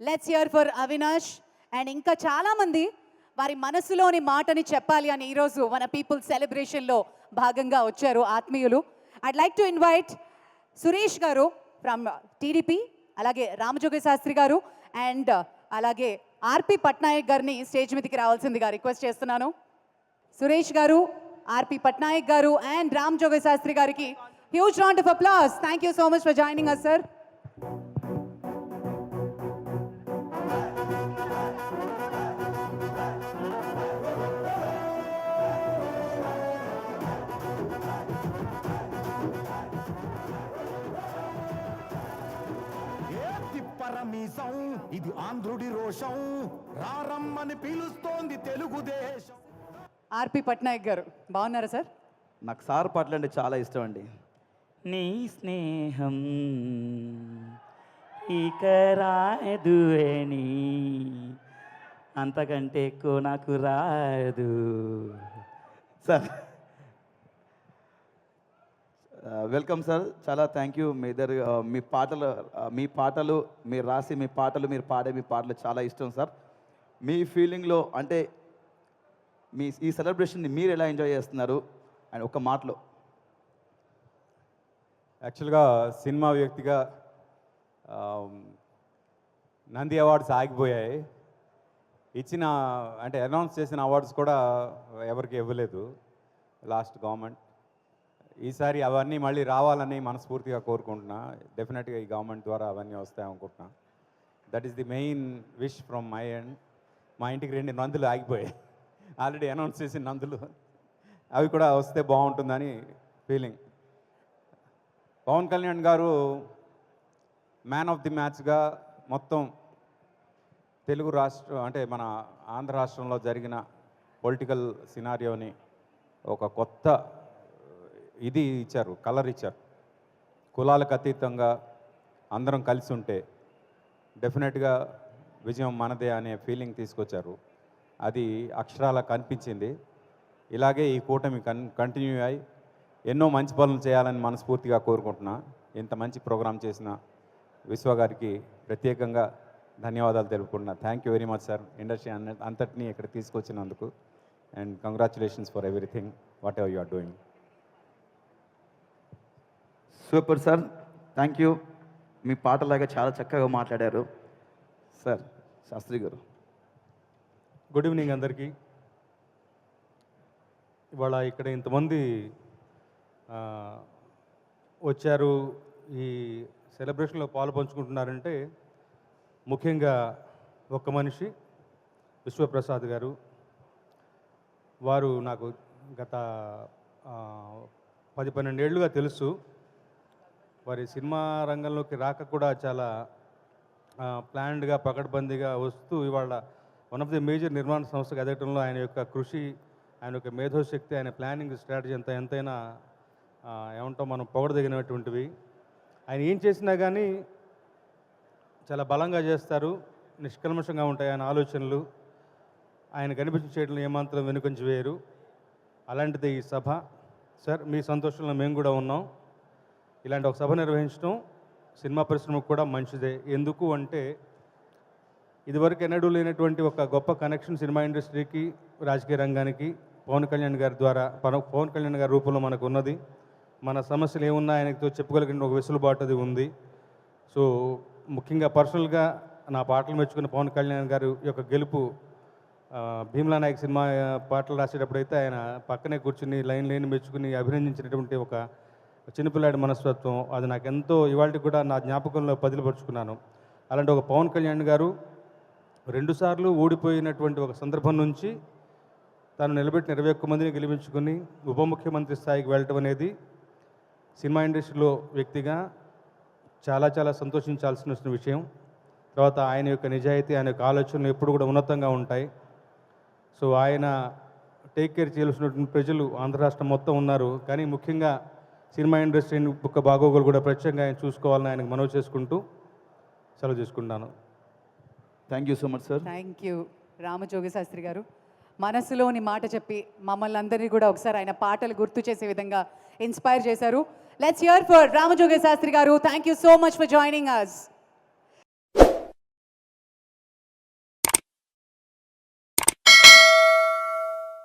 Let's hear for Avinash and ఇంకా చాలామంది వారి మనసులోని మాటని చెప్పాలి అని ఈరోజు మన పీపుల్ సెలబ్రేషన్లో భాగంగా వచ్చారు ఆత్మీయులు. I'd like to invite Suresh garu from TDP అలాగే రామజోగి శాస్త్రి గారు అండ్ uh, అలాగే ఆర్పి పట్నాయక్ గారిని స్టేజ్ మీదకి రావాల్సిందిగా రిక్వెస్ట్ చేస్తున్నాను. సురేష్ గారు ఆర్పి పట్నాయక్ గారు అండ్ రామ్ జోగి శాస్త్రి గారికి huge round of applause thank you so much for joining us sir Thipparameesam ఇది ఆంధ్రుడి రోషం. రారమ్మని పిలుస్తోంది తెలుగుదేశం. ఆర్పి పట్నాయక్ గారు బాగున్నారా సార్? నాకు సార్ పాటలు అంటే చాలా ఇష్టం అండి. నీ స్నేహం ఇక రాదు అని అంతకంటే ఎక్కువ నాకు రాదు. Sir welcome sir. చాలా థ్యాంక్ యూ మీ ఇద్దరు మీ పాటలు మీ పాటలు మీరు రాసి మీ పాటలు మీరు పాడే మీ పాటలు చాలా ఇష్టం సార్. మీ ఫీలింగ్లో అంటే మీ ఈ సెలబ్రేషన్ని మీరు ఎలా ఎంజాయ్ చేస్తున్నారు? అండ్ ఒక మాటలో. యాక్చువల్గా సినిమా వ్యక్తిగా నంది అవార్డ్స్ ఆగిపోయాయి. ఇచ్చిన అంటే అనౌన్స్ చేసిన అవార్డ్స్ కూడా ఎవరికి ఇవ్వలేదు. లాస్ట్ గవర్నమెంట్ ఈసారి అవన్నీ మళ్ళీ రావాలని మనస్ఫూర్తిగా కోరుకుంటున్నా. డెఫినెట్గా ఈ గవర్నమెంట్ ద్వారా అవన్నీ వస్తాయి అనుకుంటున్నా. That is the main wish from my and మా ఇంటికి రెండు నందులు ఆగిపోయాయి. ఆల్రెడీ అనౌన్స్ చేసిన నందులు. అవి కూడా వస్తే బాగుంటుందని ఫీలింగ్ పవన్ కళ్యాణ్ గారు మ్యాన్ ఆఫ్ ది మ్యాచ్గా మొత్తం తెలుగు రాష్ట్రం అంటే మన ఆంధ్ర రాష్ట్రంలో జరిగిన పొలిటికల్ సినారియోని ఒక కొత్త ఇది ఇచ్చారు కలర్ ఇచ్చారు. కులాలకు అతీతంగా అందరం కలిసి ఉంటే డెఫినెట్గా విజయం మనదే అనే ఫీలింగ్ తీసుకొచ్చారు. అది అక్షరాల కనిపించింది. ఇలాగే ఈ కూటమి కన్ కంటిన్యూ అయి ఎన్నో మంచి పనులు చేయాలని మనస్ఫూర్తిగా కోరుకుంటున్నా. ఇంత మంచి ప్రోగ్రాం చేసిన విశ్వ గారికి ప్రత్యేకంగా ధన్యవాదాలు తెలుపుకుంటున్నా. Thank you very much sir. Industry అన్న అంతటినీ ఇక్కడ తీసుకొచ్చినందుకు. And congratulations for everything whatever you are doing. Super sir. Thank you మీ పాటలాగా చాలా చక్కగా మాట్లాడారు. సార్ శాస్త్రి గారు. గుడ్ ఈవినింగ్ అందరికీ. ఇవాళ ఇక్కడ ఇంతమంది వచ్చారు. ఈ సెలబ్రేషన్లో పాలు పంచుకుంటున్నారంటే ముఖ్యంగా ఒక మనిషి విశ్వప్రసాద్ గారు. వారు నాకు గత పది పన్నెండేళ్ళుగా తెలుసు. వారి సినిమా రంగంలోకి రాక కూడా చాలా ప్లాన్డ్గా పకడ్బందీగా వస్తూ ఇవాళ వన్ ఆఫ్ ది మేజర్ నిర్మాణ సంస్థకు ఎదగటంలో ఆయన యొక్క కృషి ఆయన యొక్క మేధోశక్తి ఆయన ప్లానింగ్ స్ట్రాటజీ అంతా ఎంతైనా ఆ, ఏమంటాం మనం పొగడదగినటువంటివి. ఆయన ఏం చేసినా కానీ చాలా బలంగా చేస్తారు నిష్కల్మషంగా ఉంటాయి ఆయన ఆలోచనలు. ఆయన కనిపించిన చేయడంలో ఏమాత్రం వెనుకొంచి వేయరు. అలాంటిది ఈ సభ. సార్ మీ సంతోషంలో మేము కూడా ఉన్నాం. ఇలాంటి ఒక సభ నిర్వహించడం సినిమా పరిశ్రమకు కూడా మంచిదే. ఎందుకు అంటే ఇదివరకు ఎన్నడూ లేనటువంటి ఒక గొప్ప కనెక్షన్ సినిమా ఇండస్ట్రీకి రాజకీయ రంగానికి పవన్ కళ్యాణ్ గారి ద్వారా పవన్ పవన్ కళ్యాణ్ గారి రూపంలో మనకు ఉన్నది. మన సమస్యలు ఏమున్నా ఆయనతో చెప్పుకోగలిగిన ఒక వెసులుబాటు అది ఉంది. సో ముఖ్యంగా పర్సనల్గా నా పాటలు మెచ్చుకున్న పవన్ కళ్యాణ్ గారు యొక్క గెలుపు ఆ, భీమ్లా నాయక్ సినిమా పాటలు రాసేటప్పుడైతే ఆయన పక్కనే కూర్చుని లైన్ లైన్ మెచ్చుకుని అభినందించినటువంటి ఒక చిన్నపిల్లాడి మనస్తత్వం అది నాకు ఎంతో ఇవాళకి కూడా నా జ్ఞాపకంలో పదిలిపరుచుకున్నాను. అలాంటి ఒక పవన్ కళ్యాణ్ గారు రెండుసార్లు ఓడిపోయినటువంటి ఒక సందర్భం నుంచి తాను నిలబెట్టిన ఇరవై ఒక్క మందిని గెలిపించుకుని ఉప ముఖ్యమంత్రి స్థాయికి వెళ్ళటం అనేది సినిమా ఇండస్ట్రీలో వ్యక్తిగా చాలా చాలా సంతోషించాల్సిన విషయం. తర్వాత ఆయన యొక్క నిజాయితీ ఆయన యొక్క ఆలోచనలు ఎప్పుడు కూడా ఉన్నతంగా ఉంటాయి. సో ఆయన టేక్ కేర్ చేయాల్సినటువంటి ప్రజలు ఆంధ్ర రాష్ట్రం మొత్తం ఉన్నారు. కానీ ముఖ్యంగా సినిమా ఇండస్ట్రీ యొక్క బాగోగులు కూడా ప్రత్యేకంగా ఆయన చూసుకోవాలని ఆయనకు మనవి చేసుకుంటూ సెలవు చేసుకుంటాను. Thank you so much sir thank you Ramajogi Sastry garu. మనసులోని మాట చెప్పి మమ్మల్ని అందరినీ కూడా ఒకసారి ఆయన పాటలు గుర్తు చేసే విధంగా ఇన్స్పైర్ చేశారు. Let's hear for Ramajogi Sastry garu. Thank you so much for joining us